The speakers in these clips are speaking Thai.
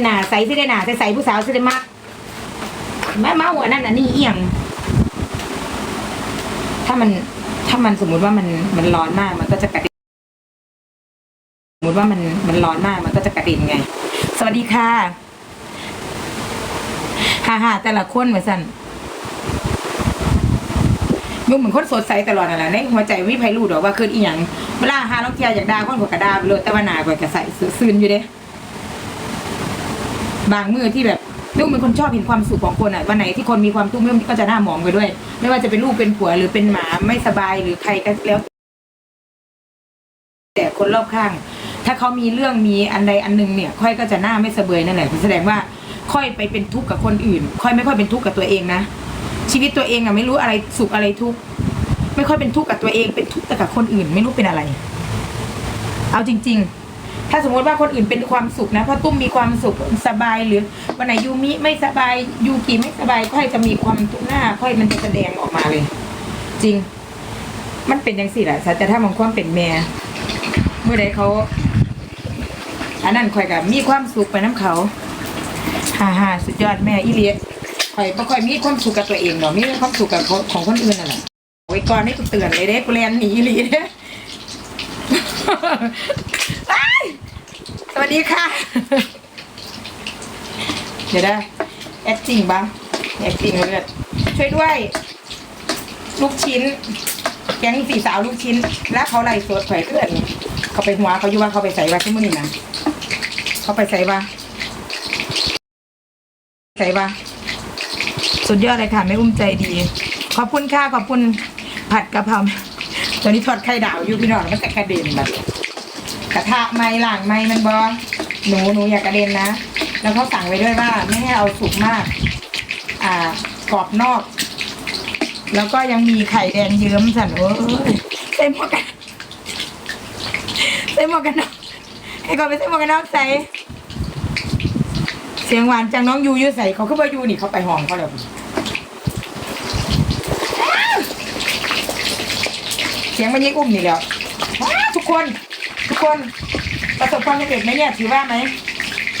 หนาใสสิได้หนาใสใสผู้สาวสิได้มากแม่มาหัวนั่นอันนี้เอียง ถ้ามันถ้ามันสมมุติว่ามันมันร้อนมากมันก็จะกระเด็นสมมติว่ามันมันร้อนมากมันก็จะกระเด็นไง สวัสดีค่ะฮ่าฮ่าแต่ละคนเหมือนสันมึงเหมือนคนสดใสตลอดนั่นแหละในหัวใจวิไพรู้ดอกว่าคืออีหยังเวลาหาลองเทียอยากด่าคนกว่ากระดาไปเลยแต่ว่าหนาก่อยกระใสซื่นอยู่เด้ บางมือที่แบบลูกเป็นคนชอบเห็นความสุขของคนอะวันไหนที่คนมีความทุกข์มันก็จะหน้าหมองไปด้วย ไม่ว่าจะเป็นลูกเป็นผัวหรือเป็นหมาไม่สบายหรือใครก็แล้ว แต่คนรอบข้าง ถ้าเขามีเรื่องมีอันใดอันหนึ่งเนี่ย ค่อยก็จะหน้าไม่สะเบยนั่นแหละแสดงว่าค่อยไปเป็นทุกข์กับคนอื่น ค่อยไม่ค่อยเป็นทุกข์กับตัวเองนะชีวิตตัวเองอะไม่รู้อะไรสุขอะไรทุกข์ไม่ค่อยเป็นทุกข์กับตัวเองเป็นทุกข์แต่กับคนอื่น ไม่รู้เป็นอะไร เอาจริง ๆ ถ้าสมมติว่าคนอื่นเป็นความสุขนะเพราะตุ้มมีความสุขสบายหรือวันไหนยูมิไม่สบายยูกิไม่สบายค่อยจะมีความทุกหน้า ค่อยมันจะแสดงออกมาเลย จริง มันเป็นอย่างสี่แหละแต่ถ้าบางคนเป็นแม่เมื่อใดเขาอันนั้นข่อยกับมีความสุขไปน้ำเขาฮ่าฮ่าสุดยอดแม่อีเลียข่อยบ่ค่อยมีความสุขกับตัวเองหรอกมีความสุขกับของคนอื่นนั่นแหละไว้ก่อนให้กูเตือนเลยเด้กูแลนหนีอีหลีเด้อ้าย สวัสดีค่ะ เดี๋ยวได้แอคจริงปะแอคจริงเลือดช่วยด้วย ลูกชิ้น แก๊งสี่สาวลูกชิ้น แล้วเขาไล่สดข่อยเพื่อนเขาไปหัวเขาอยู่ว่าเขาไปใส่ว่าที่มือนี้นะเขาไปใส่ว่าใส่ว่าสุดยอดเลยค่ะไม่อุ้มใจดี ขอบคุณค่ะขอบคุณผัดกะเพราตอนนี้ทอดไข่ดาวอยู่พี่น้องมันแต่กระเด็นแบบ กระทะไม้หลังไม้มันบอหนูหนูอย่ากระเด็นนะ แล้วเขาสั่งไว้ด้วยว่าไม่ให้เอาสุกมาก อ่ากรอบนอก แล้วก็ยังมีไข่แดงเยิ้มสันโอ้ยใส่หมวกกันใส่หมวกกันน็อกให้ก่อนไปใส่หมวกกันน็อกใส่เสียงหวานจังน้องยูยูใส่เขาขึ้นมายูนี่เขาไปห้องเขาแล้วเสียงมันยิ่งอุ้มนี่แล้วทุกคน ทุกคนประสบความสำเร็จไหมเนี่ยถือว่าไหม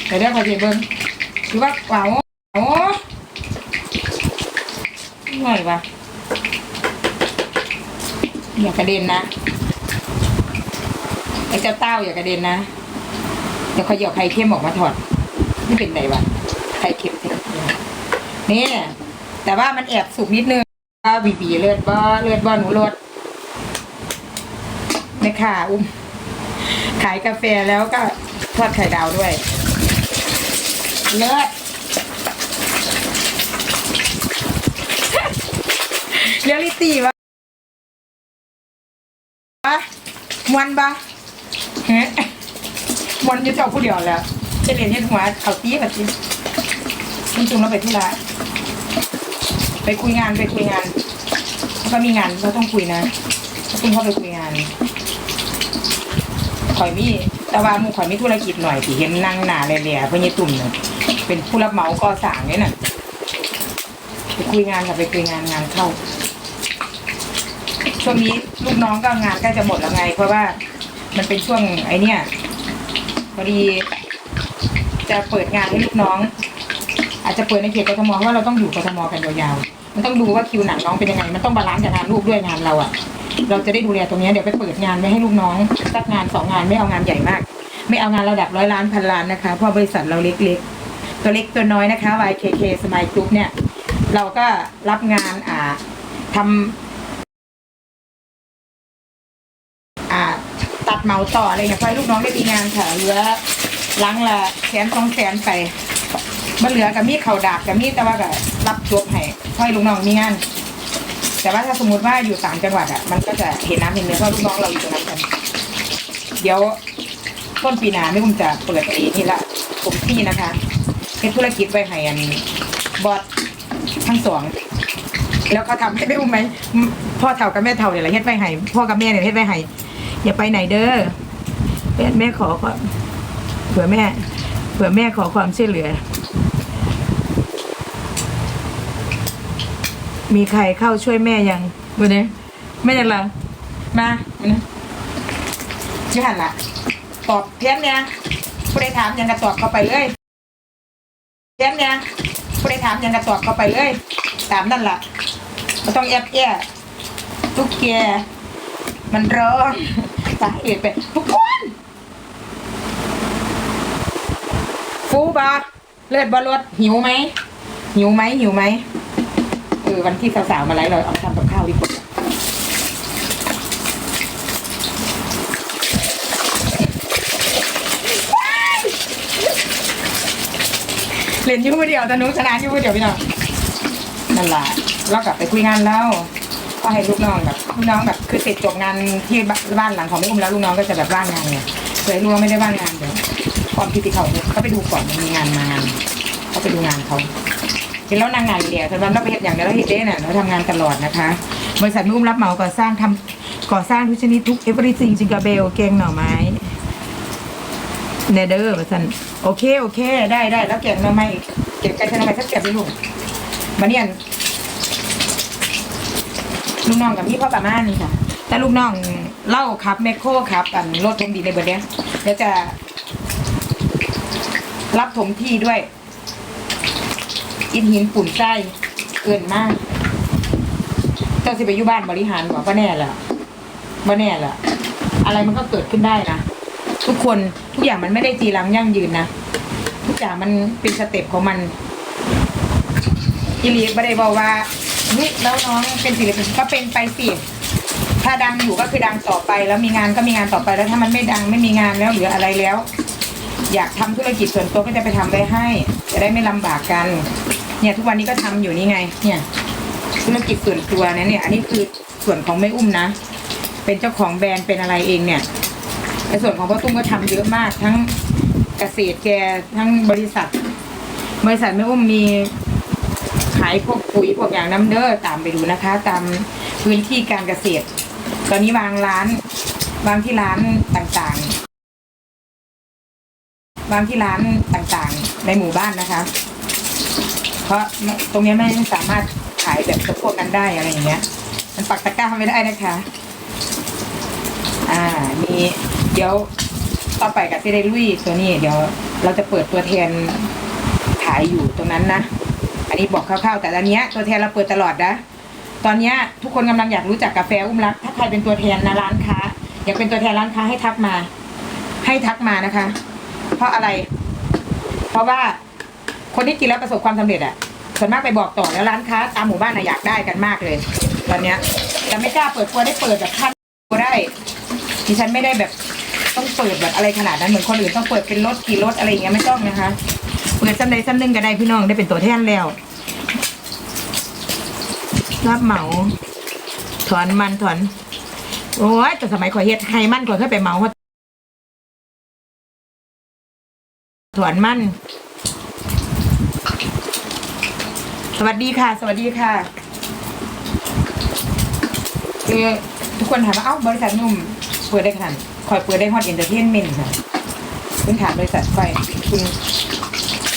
เดี๋ยวเดี๋ยวขอเสียเบิ้งถือว่าว้าวโอ้หน่อยวะอย่ากระเด็นนะไอ้เจ้าเต้าอย่ากระเด็นนะเดี๋ยวเขาเหยาไข่เค็มออกมาถอดไม่เป็นไรวะไข่เค็มเต็มนี่แต่ว่ามันแอบสุกนิดนึงบีบีเลือดบ่เลือดบ่หนูรดในค่ะอุ้ม ขายกาแฟแล้วก็ทอดไข่ดาวด้วย เลือดเรียลลิตี้วะปะมวนปะเฮ้มวนอยู่เจ้าผู้เดียวแล้วจะเรียนเฮ็ดหัวเขาตีแบบนี้จริงๆเราไปที่ร้านไปคุยงานไปคุยงานแล้วก็มีงานเราต้องคุยนะคุณเข้าไปคุยงาน ข่อยมีแต่ว่าหมูข่อยมีธุรกิจหน่อยที่เห็นนั่งหนาแหล่ๆเพื่อนยตุ่มเนี่ยเป็นผู้รับเหมาก่อสร้างเนี่ยน่ะไปคุยงานค่ะไปคุยงานงานเข้าช่วงนี้ลูกน้องก็งานใกล้จะหมดแล้วไง เพราะว่ามันเป็นช่วงไอเนี้ยพอดี จะเปิดงานให้ลูกน้อง อาจจะเปิดในเขตกทมเพราะว่าเราต้องอยู่กทมกันยาวๆมันต้องดูว่าคิวหนังน้องเป็นยังไง มันต้องบาลานซ์กับงานลูกด้วยงานเราอะ เราจะได้ดูแลตรงนี้เดี๋ยวไปเปิดงานไว้ให้ลูกน้องสักงานสองงานไม่เอางานใหญ่มาก ไม่เอางานระดับร้อยล้านพันล้านนะคะเพราะบริษัทเราเล็กๆ ตัวเล็กตัวน้อยนะคะ YKK Smile Group เนี่ย เราก็รับงานอ่าทำอ่าตัดเหมาต่ออะไรเนี่ยพราะให้ลูกน้องได้มีงานค่ะเหลือหลังละแสนสองแสนไปมันเหลือกับมีดเข่าดาบกับมีดแต่ว่าก็รับจบให้เพราะให้ลูกน้องมีงาน แต่ว่าถ้าสมมติว่าอยู่ต่างจังหวัดอะมันก็จะเห็นน้ำเห็นเนื้อเพราะลูกน้องเราอยู่ตรงนั้นกันเดี๋ยวต้นปีหน้าไม่คุณจะเปิดไอ้นี่ละผมที่นะคะเป็นธุรกิจไว้ให้อันบอสทั้งสองแล้วเขาทำให้ไม่อุ้ไหมพ่อเท่ากับแม่เท่าเนี่ยแหละเฮ็ดไว้ให้พ่อกับแม่เนี่ยเฮ็ดไว้ให้อย่าไปไหนเด้อแม่แม่ขอความเผื่อแม่ เผื่อแม่ขอความช่วยเหลือ มีใครเข้าช่วยแม่ยังวันนี้แม่ยังเหรอมาวันนี้ชื่อหันละตอบเพี้ยนเนี่ยผู้ใดถามยังกระตอบเข้าไปเลยเต้นเนี่ยผู้ใดถามยังกระตอบเข้าไปเลยตามนั่นล่ะไม่ต้องแอบแย่ทุกแกมันร้อนสาเหตุเป็นทุกคนฟูบาเลือดบอลดหิวไหมหิวไหมหิวไหมเออวันที่สาวๆมาไลฟ์เราเอาทำกับข้าวดีกว่าเล่นยุ่งเดียวสนุกสนานอยุ่งเดียวพี่น้องนั่นแหละเรากลับไปคุยงานแล้วก็ให้ลูกน้องแบบลูกน้องแบบคือเสร็จจบงานที่บ้านหลังของแม่อุ้มแล้วลูกน้องก็จะแบบว่างงานไงเลยลูกน้องไม่ได้ว่างงานเดี๋ยวก่อนที่ที่เขาเนี่ยเขาไปดูก่อนมันมีงานมางานเขาไปดูงานเขา เห็นแล้วนางงานเดียวแต่วันเราไปเห็นอย่างเดียวเราเห็นเด้เนี่ยเราทำงานตลอดนะคะ บริษัทแม่อุ้มรับเหมาก่อสร้างทำก่อสร้างทุกชนิดทุก everything จิงกาเบลเกงหน่อไม้เนเดอร์มาสันโอเคโอเค ได้ได้แล้วเก็บมาไม่เก็บไกันทำไมสักเก็บไปลูกมาเนี่ยลูกน้องกับพี่พ่อประมาณนี้ค่ะแต่ลูกน้องเล่าครับแมคโครครับอันรถถมดีในเบอร์เนี้ยเดี๋ยวจะรับถมที่ด้วย อินหินปุ่นไส้เกินมาก เจ้าสิไปอยู่บ้านบริหารบอกว่าแน่แหละว่าแน่แหละอะไรมันก็เกิดขึ้นได้นะ ทุกคนทุกอย่างมันไม่ได้จีรังยั่งยืนนะทุกอย่างมันเป็นสเต็ปของมันอิลีไม่ได้บอกว่าเฮ้ยแล้วน้องเป็นศิลปินก็เป็นไปสิถ้าดังอยู่ก็คือดังต่อไปแล้วมีงานก็มีงานต่อไปแล้วถ้ามันไม่ดังไม่มีงานแล้วหรืออะไรแล้ว อยากทำธุรกิจส่วนตัวก็จะไปทำไว้ให้ จะได้ไม่ลำบากกัน เนี่ยทุกวันนี้ก็ทำอยู่นี่ไง เนี่ยธุรกิจส่วนตัวนะเนี่ย อันนี้คือส่วนของแม่อุ้มนะ เป็นเจ้าของแบรนด์เป็นอะไรเองเนี่ยในส่วนของพ่อตุ้มก็ทำเยอะมาก ทั้งเกษตรแกทั้งบริษัท บริษัทแม่อุ้มมีขายพวกปุ๋ยพวกอย่างน้ำเด้อตามไปดูนะคะ ตามพื้นที่การเกษตร ตอนนี้วางร้านวางที่ร้านต่างๆวางที่ร้านต่างๆ ในหมู่บ้านนะคะ ราะตรงนี้ยไม่สามารถขายแบบกับพวกนั้นได้อะไรอย่างเงี้ย มันปักตะกร้าไม่ได้นะคะ อ่า มีเดี๋ยวต่อไปกับที่ได้ลุยตัวนี้ เดี๋ยวเราจะเปิดตัวแทนขายอยู่ตรงนั้นนะ อันนี้บอกคร่าวๆ แต่ตอนเนี้ยตัวแทนเราเปิดตลอดนะ ตอนเนี้ยทุกคนกำลังอยากรู้จักกาแฟอุ้มรัก ถ้าใครเป็นตัวแทนนะร้านค้า อยากเป็นตัวแทนร้านค้าให้ทักมา ให้ทักมานะคะ เพราะอะไร เพราะว่า คนที่กินแล้วประสบความสำเร็จอะส่วนมากไปบอกต่อแล้วร้านค้าตามหมู่บ้านอะอยากได้กันมากเลย ตอนเนี้ยแต่ไม่กล้าเปิดตัวได้เปิดแบบท่านได้ดิฉันไม่ได้แบบต้องเปิดแบบอะไรขนาดนั้นเหมือนคนอื่นต้องเปิดเป็นรถกี่รถอะไรอย่างเงี้ยไม่ต้องนะคะเปิดจำใดจำหนึ่งก็ได้พี่น้องได้เป็นตัวแทนแล้วรับเหมาถอนมันถอนโอ้ยแต่สมัยข่อยเฮ็ดไฮมันข่อยเคยไปเหมาเขาถอนมัน ส วัสดีค่ะ สวัสดีค่ะคือทุกคนถามว่าเอ้าบริษัทนุ่มเปิดได้ขนาดคอยเปิดได้ฮอตเอนเตอร์เทนเมนต์ค่ะคุณถามบริษัทคอยคุณ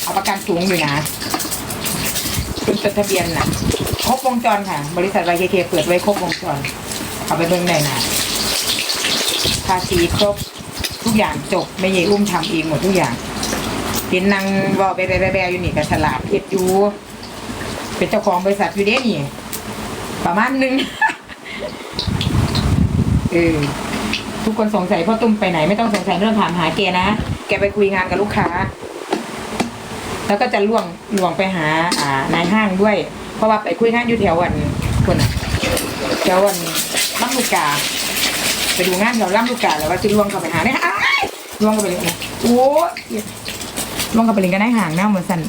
เอาประกันสูงอยู่นะคุณจดทะเบียนนะครบวงจรค่ะ บริษัทไวเคเคเปิดไว้ครบวงจร เอาไปเบิ่งได้นะภาษีครบทุกอย่างจบไม่ใช่อุ้มทำเองหมดทุกอย่างเป็นนางวอลไปแบๆอยู่นี่กับฉลาดเพ็ดอยู่ เป็นเจ้าของบริษัทอยู่เด้นี่ ประมาณหนึ่งเออทุกคนสงสัยพ่อตุ้มไปไหนไม่ต้องสงสัยเรื่องถามหาแกนะ แกไปคุยงานกับลูกค้า แล้วก็จะล่วงล่วงไปหา อ่านายห้างด้วย เพราะว่าไปคุยงานอยู่แถววันคนอะแถววันล่ำลูกกา ไปดูงานแถวล่ำลูกกาแล้วว่าจะล่วงเข้าไปหาเนี่ยอ้ล่วงเข้าไปเลยนะโอ้ล่วงเข้าไปเลยก็ได้ห่างหน้าเหมือนสัน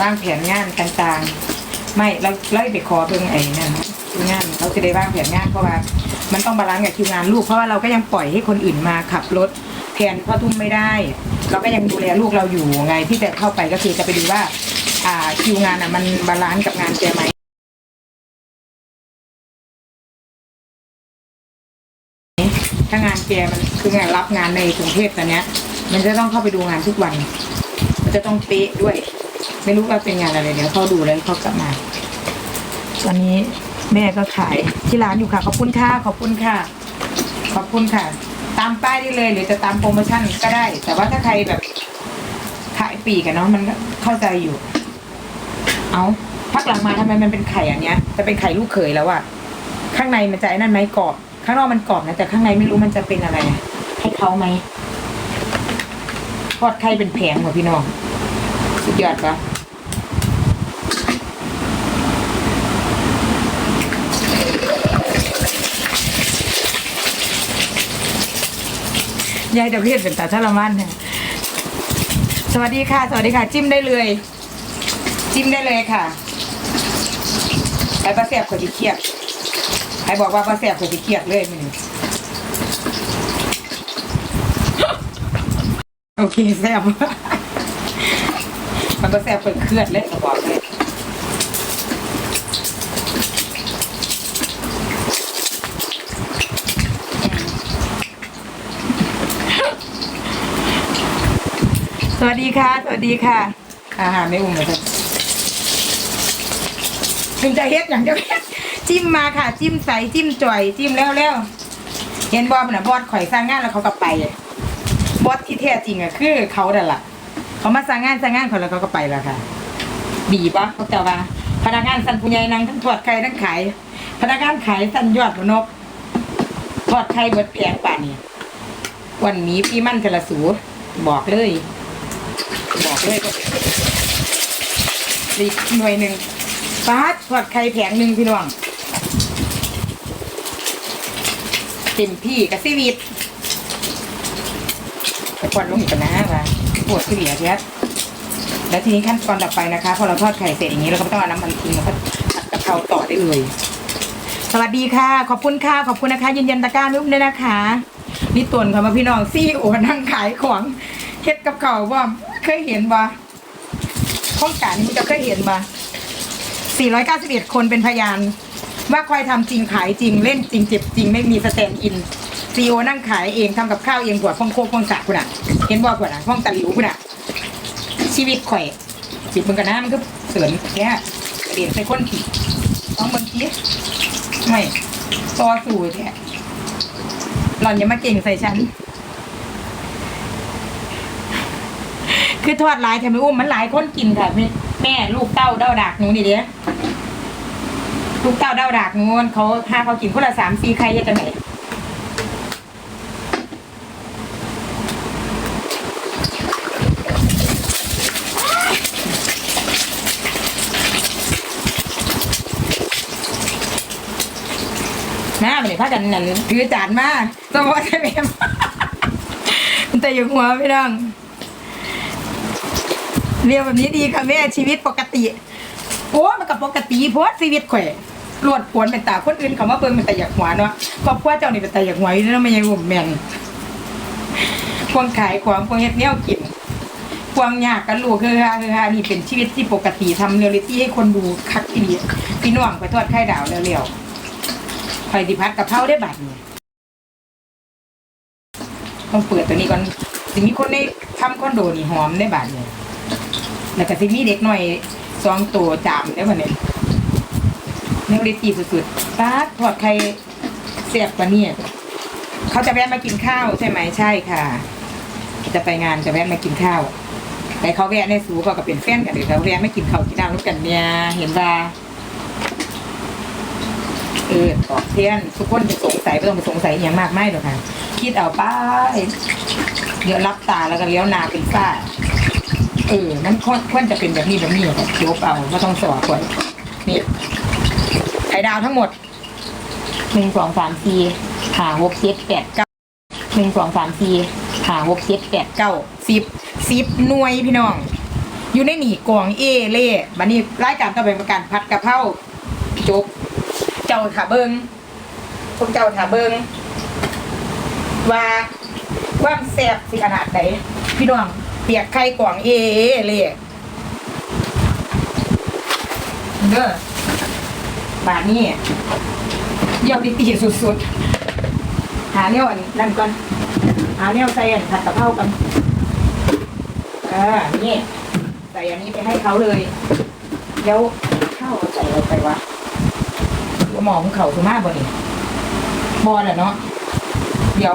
วางแผนงานต่างๆ ไม่เราเราไปขอเพิ่งไอ้นั่นคิวงานเราจะได้วางแผนงานเพราะว่า มันต้องบาลานซ์กับคิวงานลูกเพราะว่าเราก็ยังปล่อยให้คนอื่นมาขับรถแทนพ่อทุ่มไม่ได้ เราก็ยังดูแลลูกเราอยู่ไงที่จะเข้าไปก็คือจะไปดูว่า อ่าคิวงานอะมันบาลานซ์กับงานแกไหมถ้างานแกมันคืองานรับงานในกรุงเทพตอนเนี้ย มันจะต้องเข้าไปดูงานทุกวัน มันจะต้องเป๊ะด้วย ไม่รู้ว่าเป็นงานอะไรเดี๋ยวเขาดูแล้วเขากลับมา ตอนนี้แม่ก็ขายที่ร้านอยู่ค่ะ ขอบคุณค่ะ ขอบคุณค่ะ ขอบคุณค่ะ ตามป้ายได้เลย หรือจะตามโปรโมชั่นก็ได้ แต่ว่าถ้าใครแบบขายปีกอะเนาะมันเข้าใจอยู่ เอาพักหลังมาทำไมมันเป็นไข่อันเนี้ย จะเป็นไข่ลูกเขยแล้วอะข้างในมันจะไอ้นั่นไหมกรอบข้างนอกมันกรอบนะแต่ข้างในไม่รู้มันจะเป็นอะไรให้เขาไหมทอดไข่เป็นแผงเหรอพี่น้อง สุดยอดปะยายเดยวเพียเป็นตาชาละมันเนี่ยสวัสดีค่ะ สวัสดีค่ะ จิ้มได้เลย จิ้มได้เลยค่ะไอ้ปลาแสบขวดที่เคียบไอ้บอกว่าปลาแสบขวดที่เคียบเลยมันโอเคแสบ มันก็แสบเปิดเคลือดเลยก็บอกเลยสวัสดีค่ะ สวัสดีค่ะ อาหารไม่อุ่มเลยครับถึงจะเฮ็ดอย่างเดียวเฮ็ดจิ้มมาค่ะ จิ้มใสจิ้มจ่อย จิ้มแล้วแล้วเห็นบอสมันนะบอสข่อยสร้างงานแล้วเขาก็ไปบอสที่แท้จริงอะคือเขาเด่นล่ะ เขามาสร้างงานสร้างงานเขาแล้วเขาก็ไปแล้วค่ะ ดีปะเขาเจ้าว่าพนักงานสั่นปุญญายนางทั้งทอดไข่ทั้งขายพนักงานขายสั่นยอดมนกทอดไข่เบิดแพงป่านนี้วันนี้พี่มั่นจะละสูบอกเลย บอกเลยก็อีหน่วยหนึ่งฟาดทอดไข่แผงหนึ่งพี่น้องเต็มที่กับซีวิตไปกวนลงอีกนะว่า ปวดที่เหลียเทียแล้วทีนี้ขั้นตอนต่อไปนะคะ พอเราทอดไข่เสร็จอย่างนี้เราก็ไม่ต้องเอาน้ำมันทิ้งแล้วก็ผัดกะเพราต่อได้เลย สวัสดีค่ะ ขอบคุณค่ะ ขอบคุณนะคะ ยืนยันตะกร้านุ่มด้วยนะคะ นี่ตวนค่ะมาพี่น้องซี่โอนั่งขายของเฮ็ดกับเขาว่าเคยเห็นบ่ข้องการนี่จะเคยเห็นบ่491 คนเป็นพยาน ว่าคอยทำจริงขายจริงเล่นจริงเจ็บจริงไม่มีสแตนด์อิน ซีโอนั่งขายเองทำกับข้าวเองหัวฟองโคกฟองสะคุณอะ เห็นบ่คุณอะฟองตะหลิวคุณอะ ชีวิตข่อยจิบมึงกันนะมันก็เสริญแค่เรียนใส่คนผีต้องเบิ่งทีไม่ต่อสู้แท้หล่อนอย่ามาเก่งใส่ฉัน คือทอดลายแถมไม่อุ้มมันหลายคนกินค่ะแม่แม่ลูกเต้าเด้าดากหนูนี่เด้ลูกเต้าเด้าดากหนูเขาพาเขากินคนละสามสี่ใครจะไหน นะไปเลยพากันนั่นถือจานมาสมมติใช่ไหมมแต่อยู่หัวไม่ดังเรียกแบบนี้ดีค่ะแม่ชีวิตปกติโอ้มันกับปกติเพราะชีวิตแขวรวดปวนเป็นตาคนอื่นเขามาเบิ่งเป็นตาอยากหัวเนาะครอบครัวเจ้านี่เป็นตาอยากหัวอยู่แล้วไม่ยังห่มแมงพวงขายของพวงเฮ็ดแนวกินพวงยากกันลูกคือฮาคือฮานี่เป็นชีวิตที่ปกติทำเรียลลิตี้ให้คนดูคักทีดีพี่น้องไปทอดไข่ดาวเร็วๆ ไข่ดิพัดกับเผาได้บัดนี่ต้องเปิดตัวนี้ก่อนสิมีคนในทำคอนโดนี่หอมได้บัดนี่แล้วก็สิมีเด็กหน่อยสองตัวจามได้วันนี้เนื้อริตีสุดๆป้าดทอดไข่เสียบกว่านี่เขาจะแวะมากินข้าวใช่ไหมใช่ค่ะ จะไปงานจะแวะมากินข้าวแต่เขาแวะในสูเขาก็เป็นแฟนกันเดี๋ยวเขาแวะไม่กินข้าวกินน้ำร่วมกันเนี่ยเห็นว่า เออตอบเทียนทุกคนจะสงสัยไม่ต้องไปสงสัยอย่างมากไม่หรอกค่ะ คิดเอาไป้ายเดี๋ยวรับตาแล้วก็เลี้ยวนาเป็นฝ้า เออมันควรจะเป็นแบบนี้แบบนี้ครับยกเอาไม่ต้องสอก่อนนี่ไข่ดาวทั้งหมดหนึ่งสองสามสี่หาหกเจ็ดแปดเก้าหนึ่งสองสามสี่หาหกเจ็ดแปดเก้าสิบสิบหน่วยพี่น้อง อยู่ในหนีกวางเอเล่บันนี้รายการต่อไปประกันผัดกะเพราจบ เจ้าถาเบิงพวกเจ้าถาเบิงว่าว่ามแซ่บสิขนาดไหนพี่น้องเปียกไข่กวางเอเลยเด้อบาทนี้เยี่ยวดีๆสุดๆ หาเนี่ยอันนั่นก่อน หาเนี่ยใส่อันผัดกะเพรากันเออนี่ใส่อันนี้ไปให้เขาเลย แล้วข้าวใส่อะไรไปวะ หมอของเขาคือมากบ่นี่บอแหละเนาะเดี๋ยว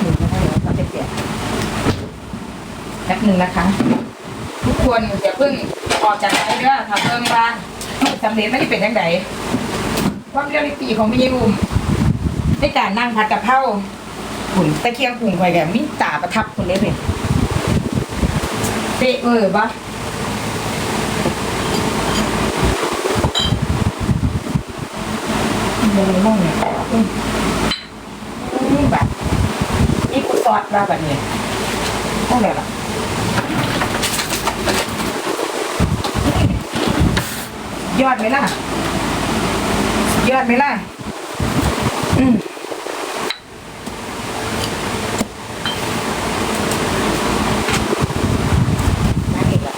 หนึ่งนะคะเดี๋ยวเราจะแป๊บหนึ่งนะคะ ทุกคนอย่าเพิ่งออกจากใจเด้อทำเพิ่งบ้านสำเร็จไม่ได้เป็นยังไงความเรียลลิตี้ของพี่ยุมในการนั่งผัดกะเพราหุ่นตะเคียงผุ่งไปแบบมิตาประทับคนเลยเป็นเป๊ะเออปะ เดี๋ยวเรามองเนี่ยอืมอืมแบบนี่กูซอสมาแบบนี้โอ้แบบยอดไหมล่ะ ยอดไหมล่ะ อืมน่าเกลียดอะ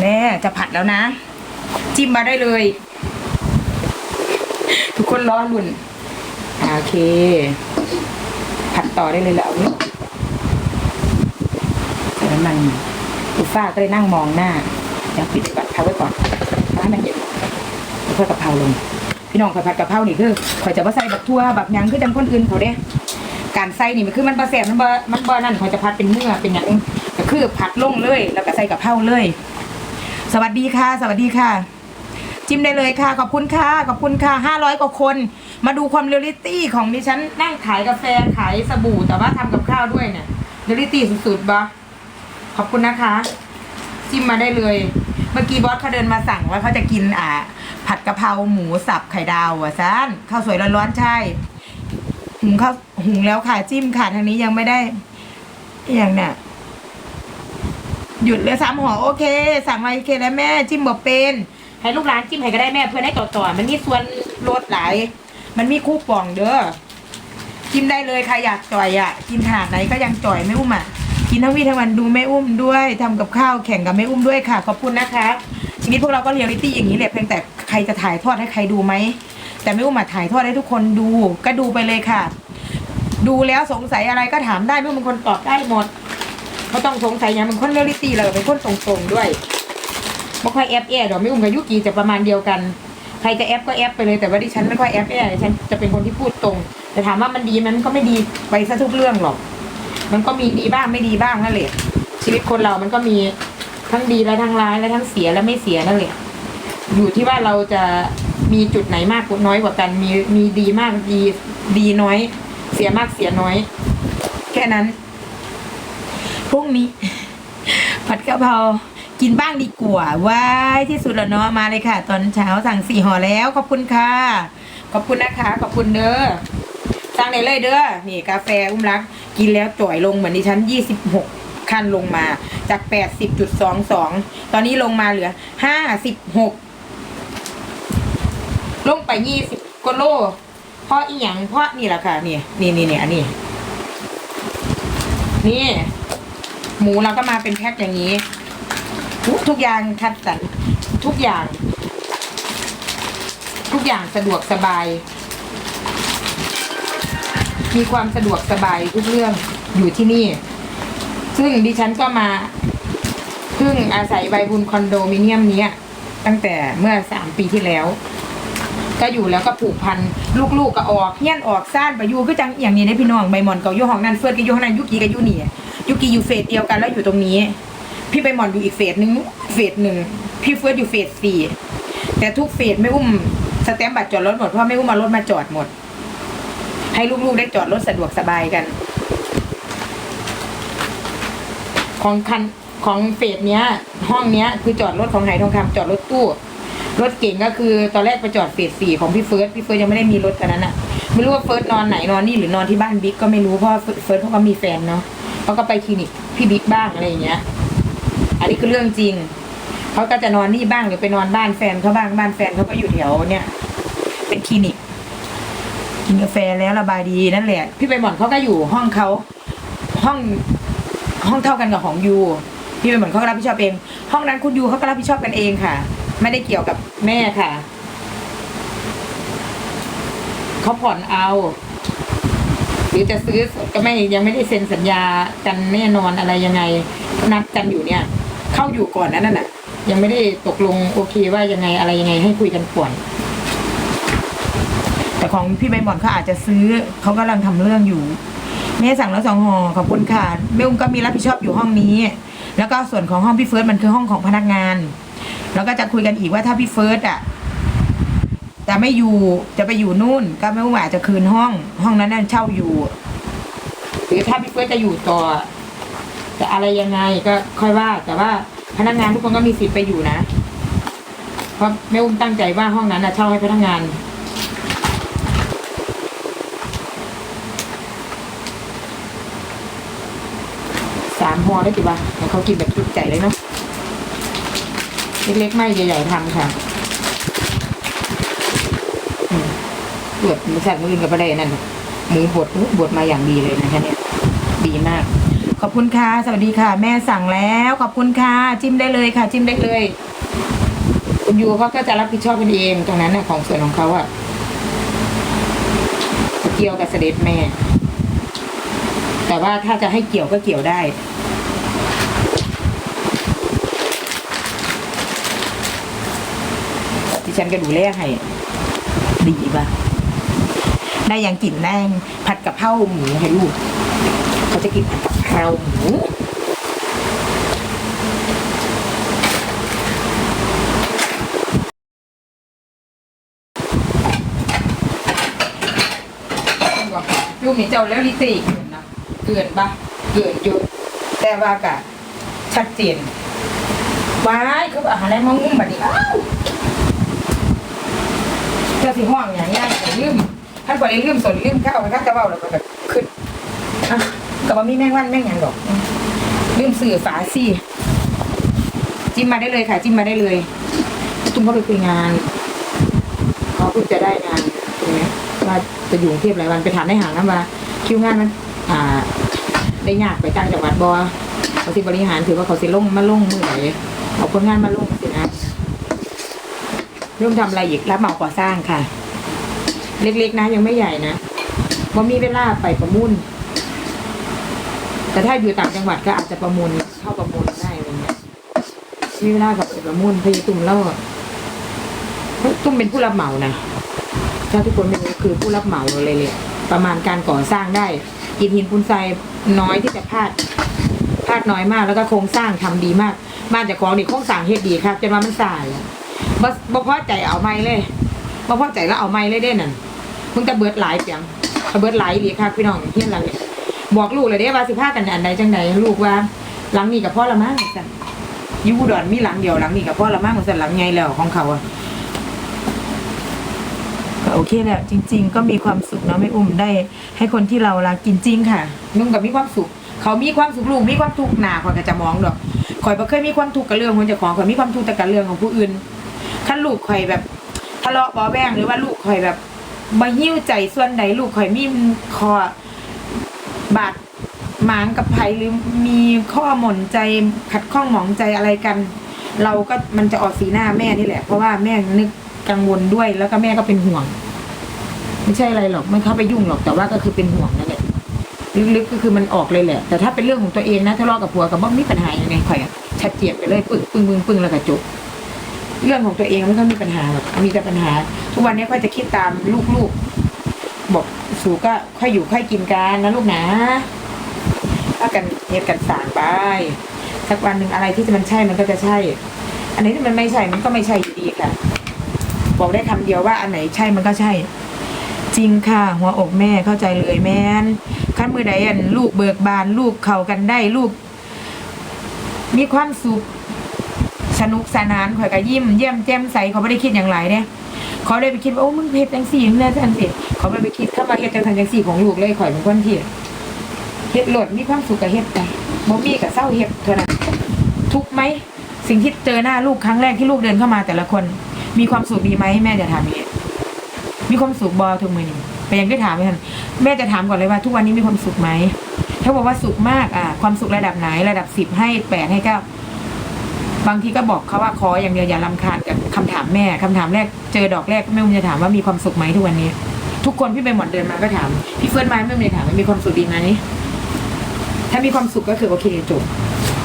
แน่จะผัดแล้วนะ จิ้มมาได้เลย ทุกคนรอลุ่นโอเค ผัดต่อได้เลยแล้วเนี่ยใส่น้ำมันอุฟ้าก็เลยนั่งมองหน้าเดี๋ยวปิดก่อนพักไว้ก่อนให้มันเย็นแล้วค่อยกะเพราลงพี่น้องผัดกระเพรานี่คือข่อยจะบ่ใส่บักทั่วบักยังคือจังคนอื่นเขาเด้การใส่นี่มันคือมันบ่แซ่บมันบ่มันบ่นั่นข่อยจะผัดเป็นเนื้อเป็นหยังก็คือผัดลงเลย แล้วก็ใส่กระเพราเลย สวัสดีค่ะ สวัสดีค่ะ จิ้มได้เลยค่ะ ขอบคุณค่ะ ขอบคุณค่ะห้าร้อยกว่าคน มาดูความเรียลลิตี้ของดิฉันนั่งขายกาแฟขายสบู่แต่ว่าทำกับข้าวด้วยเนี่ยเรียลลิตี้สุดๆบะขอบคุณนะคะ จิ้มมาได้เลย เมื่อกี้บอสเขาเดินมาสั่งว่าเขาจะกินอ่า ผัดกะเพราหมูสับไข่ดาวอะซานข้าวสวยร้อนๆใช่หุงข้าวหุงแล้วค่ะจิ้มค่ะทางนี้ยังไม่ได้อย่างเนี่ยหยุดเลยสามห่อโอเคสั่งมาโอเคแล้วแม่ จิ้มบอกเป็น ให้ลูกหลานจิ้มให้ก็ได้แม่เพื่อนให้ต่อต่อมันมีส่วนลดหลาย มันมีคู่ป่องเด้อจิ้มได้เลยใครอยากจ่อยอะ กินขนาดไหนก็ยังจ่อยไม่อุ้มอะกินทั้งวี่ทั้งวันดูแม่อุ้มด้วยทำกับข้าวแข่งกับแม่อุ้มด้วยค่ะขอบคุณนะคะชีวิตพวกเราก็เรียลลิตี้อย่างนี้แหละเพียงแต่ใครจะถ่ายทอดให้ใครดูไหมแต่แม่อุ้มมาถ่ายทอดให้ทุกคนดู ก็ดูไปเลยค่ะ ดูแล้วสงสัยอะไรก็ถามได้แม่อุ้มเป็นคนตอบได้หมดเขาต้องสงสัยอย่างเป็นคนเรียลลิตี้เราเป็นคนตรงๆด้วย ไม่ค่อยแอปแอร์หรอกไม่อุ้มกับยุกีจะประมาณเดียวกัน ใครจะแอปก็แอปไปเลยแต่ว่าดิฉันไม่ค่อยแอปแอร์ฉันจะเป็นคนที่พูดตรง แต่ถามว่ามันดีมันก็ไม่ดีไปซะทุกเรื่องหรอก มันก็มีดีบ้างไม่ดีบ้างนั่นแหละชีวิตคนเรามันก็มีทั้งดีและทั้งร้ายและทั้งเสียและไม่เสียนั่นแหละอยู่ที่ว่าเราจะมีจุดไหนมากกว่าน้อยกว่ากัน มีมีดีมากดีดีน้อย เสียมากเสียน้อย แค่นั้นพรุ่งนี้ผัดกะเพรา กินบ้างดีกว่าว้ายที่สุดแล้วเนาะมาเลยค่ะ ตอนเช้าสั่งสี่ห่อแล้วขอบคุณค่ะ ขอบคุณนะคะ ขอบคุณเด้อสั่งได้เลยเด้อนี่กาแฟอุ้มรัก กินแล้วจ่อยลงเหมือนดิฉันยี่สิบหกขั้นลงมาจากแปดสิบจุดสองสองตอนนี้ลงมาเหลือห้าสิบหกลงไปยี่สิบกโลเพราะอีหยังเพราะนี่แหละค่ะ นี่นี่นี่นี่อันนี้ นี่ หมูเราก็มาเป็นแพ็คอย่างนี้ ทุกทุกอย่างคัดสรรทุกอย่าง ทุกอย่างสะดวกสบาย มีความสะดวกสบายทุกเรื่องอยู่ที่นี่ ซึ่งดิฉันก็มาเพิ่งอาศัยใบบุญคอนโดมิเนียมนี้ตั้งแต่เมื่อสามปีที่แล้ว ก็อยู่แล้วก็ผูกพันลูกๆก็ออกเฮี้ยนออกซ่านไปอยู่ก็จังอย่างนี้ได้พี่น้องใบหมอนเก่าอยู่ห้องนั้นเฟิร์สก็อยู่ห้องนั้นยุกีก็อยู่นี่ยุกีอยู่เฟสเดียวกันแล้วอยู่ตรงนี้ พี่ใบหมอนอยู่อีกเฟสหนึ่งเฟสหนึ่งพี่เฟิร์สอยู่เฟสสี่แต่ทุกเฟสไม่อุ้มสแตมป์บัตรจอดรถหมดเพราะไม่อุ้มมารถมาจอดหมด ให้ลูกๆได้จอดรถสะดวกสบายกัน ของคันของเฟสเนี้ย ห้องเนี้ยคือจอดรถของไหทองคำจอดรถตู้รถเก่งก็คือตอนแรกไปจอดเฟสสี่ของพี่เฟิร์สพี่เฟิร์สยังไม่ได้มีรถตอนนั้นอะไม่รู้ว่าเฟิร์สนอนไหนนอนนี่หรือนอนที่บ้านบิ๊กก็ไม่รู้เพราะเฟิร์สเขาก็มีแฟนเนาะเขาก็ไปคลินิกพี่บิ๊กบ้างอะไรอย่างเงี้ย อันนี้คือเรื่องจริง เขาก็จะนอนนี่บ้างหรือไปนอนบ้านแฟนเขาบ้างบ้านแฟนเขาก็อยู่แถวเนี่ย เป็นคลินิกกินกาแฟแล้วระบายดีนั่นแหละ พี่ใบหมอนเขาก็อยู่ห้องเขาห้องห้องเท่ากันกับของยูพี่ใบหมอนเขาก็รับผิดชอบเอง ห้องนั้นคุณยูเขาก็รับผิดชอบกันเองค่ะ ไม่ได้เกี่ยวกับแม่ค่ะเขาผ่อนเอาหรือจะซื้อก็ไม่ยังไม่ได้เซ็นสัญญากันแน่นอนอะไรยังไงนัดกันอยู่เนี่ย เข้าอยู่ก่อนนั้นน่ะ ยังไม่ได้ตกลงโอเคว่ายังไงอะไรยังไงให้คุยกันก่อน แต่ของพี่ใบหมอนเขาอาจจะซื้อเขากำลังทำเรื่องอยู่แม่สั่งแล้วสองห่อขอบคุณค่ะแม่อุ้มก็มีรับผิดชอบอยู่ห้องนี้ แล้วก็ส่วนของห้องพี่เฟิร์สมันคือห้องของพนักงาน แล้วก็จะคุยกันอีกว่าถ้าพี่เฟิร์สอะจะไม่อยู่จะไปอยู่นู่น ก็ไม่ว่าอาจจะคืนห้อง ห้องนั้นนั่นเช่าอยู่ หรือถ้าพี่เฟิร์สจะอยู่ต่อ จะอะไรยังไงก็ค่อยว่า แต่ว่าพนักงานทุกคนก็มีสิทธิ์ไปอยู่นะ เพราะแม่อุ้มตั้งใจว่าห้องนั้นนะเช่าให้พนักงาน สามห่อได้กี่บาทแต่เขากินแบบจุใจเลยเนาะเล็กๆไม่ใหญ่ๆทำค่ะอืมบวดมือสั่นมืออื่นกับประเด็นนั่นหมูบดบดมาอย่างดีเลยนะคะเนี่ยดีมาก ขอบคุณค่ะ สวัสดีค่ะ แม่สั่งแล้วขอบคุณค่ะ จิ้มได้เลยค่ะ จิ้มได้เลย คุณยูเขาก็จะรับผิดชอบกันเองตรงนั้นน่ะของส่วนของเขาอะเกี่ยวกับเสด็จแม่ แต่ว่าถ้าจะให้เกี่ยวก็เกี่ยวได้ดิฉันก็ดูแลให้ดีป่ะได้ยังกินได้ผัดกะเพราหมูให้ลูกเขาจะกินผัดกะ เพราหมูลูกนี่เจ้าแล้วลิตีเกินนะเกินปะเกินเยอะแต่ว่ากะชัดเจนว้ายคืออาหารอะไรมางุ้มแบบนี้อ้าวเจ้าสิห้องอย่างนี้แต่ลืมท่านบอกเลยลืมสนลืมข้าวไปข้าจะเบาแล้วก็แบบขึ้นอะ กับว่ามีแม่งวันแม่งหยังดอกลืมสื่อฝาซี่จิ้มมาได้เลยค่ะ จิ้มมาได้เลยตุ้มเขาไปคุยงานเขาเพิ่งจะได้งานใช่ไหมว่าจะอยู่กรุงเทพหลายวันไปถามในห่างน้ำว่าคิวงานมันอ่า ได้ยากไปต่างจังหวัดบอเขาสิบริหารถือว่าเขาสิลงมาลงมือไหนเอาคนงานมาลงสินะเริ่มทำอะไรอีกรับเหมาก่อสร้างค่ะ เล็กๆนะยังไม่ใหญ่นะเพรามีเวลาไปประมูล แต่ถ้าอยู่ต่างจังหวัดก็อาจจะประมูลเข้าประมูลได้อะไรเงี้ยมีเวลากับปประมูลพยตุ่มเล่าตุ้มเป็นผู้รับเหมานะถ้าทุกคนไม่รู้คือผู้รับเหมาเลยเลยประมาณการก่อสร้างได้อิฐหินปูนทรายน้อยที่จะพลาดพลาดน้อยมากแล้วก็โครงสร้างทำดีมากบ้านจากของนี่โครงสร้างเฮ็ดดีครับจนว่ามันสายบ่บ่พอใจเอาไม่เลยบ่พอใจแล้วเอาไม่เลยเด้นั่นมึงจะเบิดหลายเปียงเบิดหลายดีครับพี่น้องเฮียนเราเนี่ย บอกลูกเลยเด้ว่าสิพากันอันใดจังใดลูกว่า หลังนี้กับพ่อละมั้งสั่นอยูอุดอนมีหลังเดียวหลังนี้กับพ่อละมั้งสั่นหลังไงแล้วของเขาอะก็โอเคแหละจริง ๆ ก็มีความสุขเนาะไม่อุ้มได้ ให้คนที่เรารักกินจริงค่ะนุ่งกับมีความสุข เขามีความสุขลูกมีความทุกข์หนาคอยก็จะมองดอกคอยบ่เคยมีความทุกข์กับเรื่องคนจ้าของคอยมีความทุกข์แต่กับเรื่องของผู้อื่นขั้นลูกคอยแบบทะเลาะเบอแบงหรือว่าลูกคอยแบบมาหิ้วใจส่วนใดลูกคอยมีคอ บาดหมางกับไผหรือมีข้อหม่นใจขัดข้องหมองใจอะไรกัน เราก็มันจะออกสีหน้าแม่นี่แหละ เพราะว่าแม่นึกกังวลด้วยแล้วก็แม่ก็เป็นห่วง ไม่ใช่อะไรหรอกไม่เข้าไปยุ่งหรอกแต่ว่าก็คือเป็นห่วงนั่นแหละลึกๆก็คือมันออกเลยแหละ แต่ถ้าเป็นเรื่องของตัวเองนะทะเลาะกับผัวกับบ้ามีปัญหายังไงข่อยชัดเจนไปเลยปึ้งปึ้งปึ้งปึ้งแล้วก็จบเรื่องของตัวเองไม่ต้องมีปัญหาหรอกมีแต่ปัญหา ทุกวันนี้ก็จะคิดตามลูกๆ บอกสูก็ค่อยอยู่ค่อยกินกันนะลูกนะถ้ากันเหตุกันสารไปสักวันหนึ่งอะไรที่มันใช่มันก็จะใช่ อันไหนี้ที่มันไม่ใช่มันก็ไม่ใช่อยู่ดีค่ะ บอกได้คำเดียวว่าอันไหนใช่มันก็ใช่ จริงค่ะ หัวอกแม่เข้าใจเลยแม่นขั้นมือใดอันลูกเบิกบานลูกเข้ากันได้ลูก มีความสุขสนุกสนานข่อยก็ยิ้มเยี่ยมแจ่มใสเขาไม่ได้คิดอย่างไรเนี่ย เขาเลยไปคิดว่าโอ้มึงเพชรจังสี่มึงเนี่ยจังสิเขาไม่ไปคิดเข้ามาเฮ็ดจังสันจังสี่ของลูกเลยข่อยเป็นคนที่เฮ็ดหลดมีความสุขกับเฮ็ดแต่บ่มีกับเศร้าเฮ็ดเท่านั้นทุกไหมสิ่งที่เจอหน้าลูกครั้งแรกที่ลูกเดินเข้ามาแต่ละคน มีความสุขดีไหมแม่จะถามองมีความสุขบอทุกมือนี่ไปยังได้ถามไหมท่านแม่จะถามก่อนเลยว่า ทุกวันนี้มีความสุขไหมถ้าบอกว่าสุขมากอะความสุขระดับไหน ระดับสิบให้แปดให้เก้าบางทีก็บอกเขาว่าขออย่างเดียวอย่าลำคาญกับ คำถามแม่คำถามแรกเจอดอกแรกแม่อุ้มจะถามว่ามีความสุขไหมทุกวันนี้ ทุกคนพี่ไปหมดเดินมาก็ถามพี่เฟิร์นมาแม่อุ้มจะถามว่ามีความสุขดีไหมถ้ามีความสุขก็คือโอเคจบ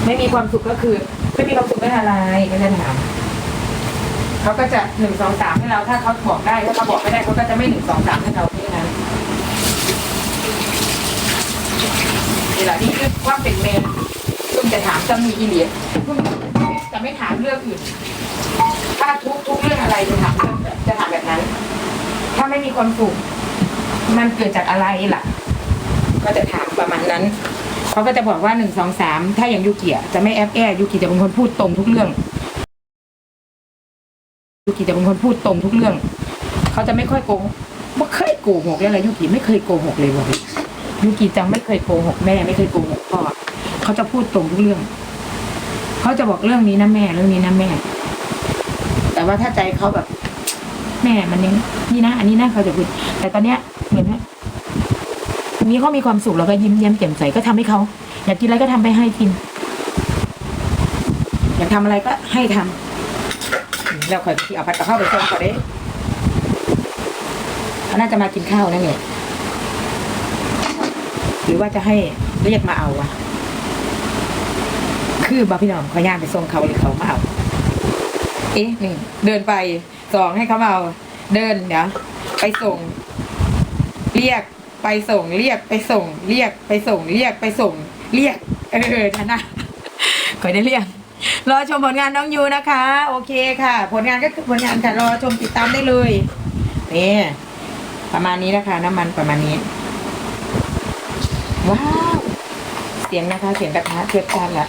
ไม่มีความสุขก็คือไม่มีความสุขไม่อะไรก็จะถามเขาก็จะหนึ่งสองสามให้เราถ้าเขาบอกได้ถ้าเขาบอกไม่ได้เขาก็จะไม่หนึ่งสองสามให้เราแค่นั้นนี่แหละนี่คือความเป็นเมนตุ้มจะถามจะมีอีเลียตุ้มจะไม่ถามเรื่องอื่น ถ้าทุกทุกเรื่องอะไรจะถามจะถามแบบนั้น ถ้าไม่มีความสุขมันเกิดจากอะไรล่ะ ก็จะถามประมาณนั้นเขาก็จะบอกว่าหนึ่งสองสามถ้าอย่างยูกิอะจะไม่แอบแอยูกิจะเป็นคนพูดตรงทุกเรื่องยูกิจะเป็นคนพูดตรงทุกเรื่องเขาจะไม่ค่อยโกงไม่เคยโกหกเลยอะไรยูกิไม่เคยโกหกเลยว่ะยูกิจังไม่เคยโกหกแม่ไม่เคยโกหกพ่อเขาจะพูดตรงทุกเรื่อง เขาจะบอกเรื่องนี้นะแม่เรื่องนี้นะแม่ แต่ว่าถ้าใจเขาแบบ แม่มันยังนี่นะ อันนี้นะเขาจะพูดแต่ตอนเนี้ยเหมือนว่ามีเขามีความสุขเราก็ยิ้มแย้มแจ่มใสก็ทำให้เขาอยากกินอะไรก็ทำไปให้กิน อยากทำอะไรก็ให้ทำแล้วคอยที่เอาผัดกับข้าวไปส่งเขาได้เขาน่าจะมากินข้าวนั่นแหละหรือว่าจะให้เรียกมาเอาอะคือบาพี่น้องขาย่างไปส่งเขาหรือเขามาเอา เอ๊ะหนึ่งเดินไปสองให้เขามาเอาเดินเดี๋ยวไปส่ง เรียกไปส่ง เรียกไปส่ง เรียกไปส่ง เรียกไปส่ง เรียก เออนั่นนะคอยได้เรียกรอชมผลงานน้องยูนะคะ โอเคค่ะ ผลงานก็คือผลงานค่ะรอชมติดตามได้เลยนี่ประมาณนี้นะคะน้ำมันประมาณนี้ ว้าว เสียงนะคะ เสียงกระทะเทียบกันละ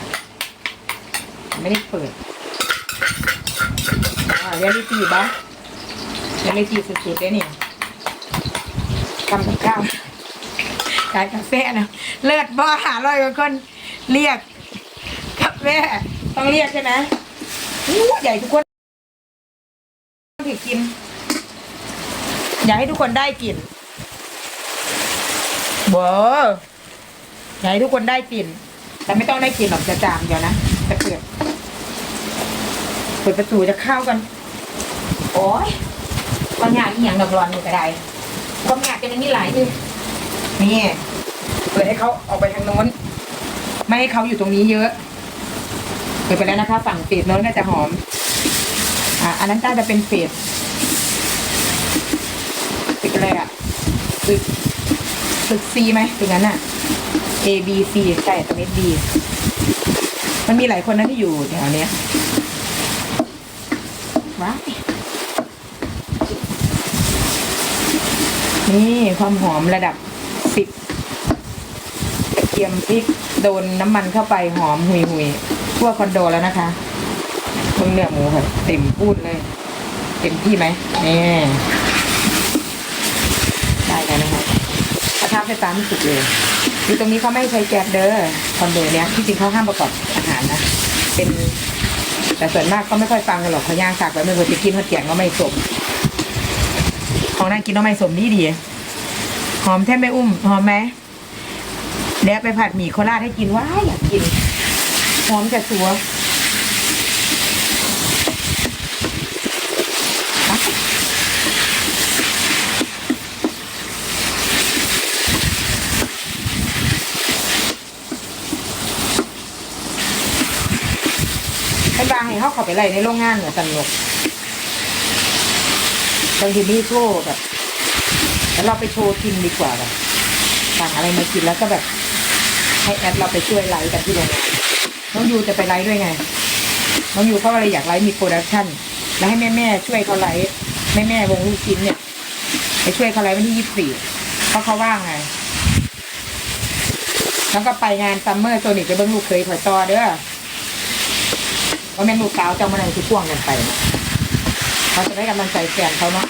ไม่ได้เปิด เรียลลิตี้บ้าเรียลลิตี้สุดๆเลยนี่ทำกับข้าวขายกาแฟนะเลิศบ่หาร้อยกว่าคนเรียกกาแฟต้องเรียกใช่ไหมหูใหญ่ทุกคนถือกิน อยากให้ทุกคนได้กินบ่อยากให้ทุกคนได้กิน แต่ไม่ต้องได้กินหรอกจะจามเดี๋ยวนะจะเปิดเปิดประตูจะเข้ากัน โอ้ยบางอย่างอีหยังดอกร้อนอยู่ก็ได้บางอยางเป็นมีหลายอยู่นี่เปิดให้เขาออกไปทางโน้น ไม่ให้เขาอยู่ตรงนี้เยอะเปิดไปแล้วนะคะ ฝั่งเฟดโน้นก็จะหอม อะอันนั้นก็จะเป็นเฟดตึกอะไรอะตึกตึกซีไหมตึกนั้นอะ A B C ใช่ตรงนี้ D มันมีหลายคนนะที่อยู่แถวเนี้ยว้า นี่ความหอมระดับสิบกระเทียมพริกโดนน้ำมันเข้าไปหอมหุยหุยทั่วคอนโดแล้วนะคะเพิ่งเนื้อหมูค่ะเต็มพูดเลย เต็มที่ไหมนี่ได้แล้วนะคะกระทะไฟฟ้าไม่สุดเลยอยู่ตรงนี้เขาไม่ใช้แก๊สเด้อคอนโดเนี้ยที่จริงเขาห้ามประกอบอาหารนะเป็นแต่ส่วนมากก็ไม่ค่อยฟังกันหรอกเขาย่างสากไว้ไม่เคยจะกินเขาเกียงก็ไม่สม ของนางกินน้ำไม่สมนี่ดีหอมแทบไม่อุ้มหอมไหมเดี๋ยวไปผัดหมี่โคราชให้กินว้าอยากกินหอมจะสัวเป็นบางให้เขาเขับไปไรในโรงงานเหมือนสนุก บางทีนี่โชว์แบบแล้วเราไปโชว์กินดีกว่าแบบสั่งอะไรมากินแล้วก็แบบ ให้แอดเราไปช่วยไลฟ์กันที่โรงงานน้องยูจะไปไลฟ์ด้วยไงน้องยูเขาอะไรอยากไลฟ์มีโปรดักชั่นแล้วให้แม่แม่ช่วยเขาไลฟ์แม่แม่วงลูกชิ้นเนี่ยไปช่วยเขาไลฟ์วันที่ยี่สิบสี่เพราะเขาว่างไงแล้วก็ไปงานซัมเมอร์โซนิกไปเบิ้งลูกเคยถอยต่อเด้อว่าแม่ลูกสาวเจ้ามันอะไรคือพ่วงกันไปเขาจะได้กำลังใจแฟนเขาเนาะ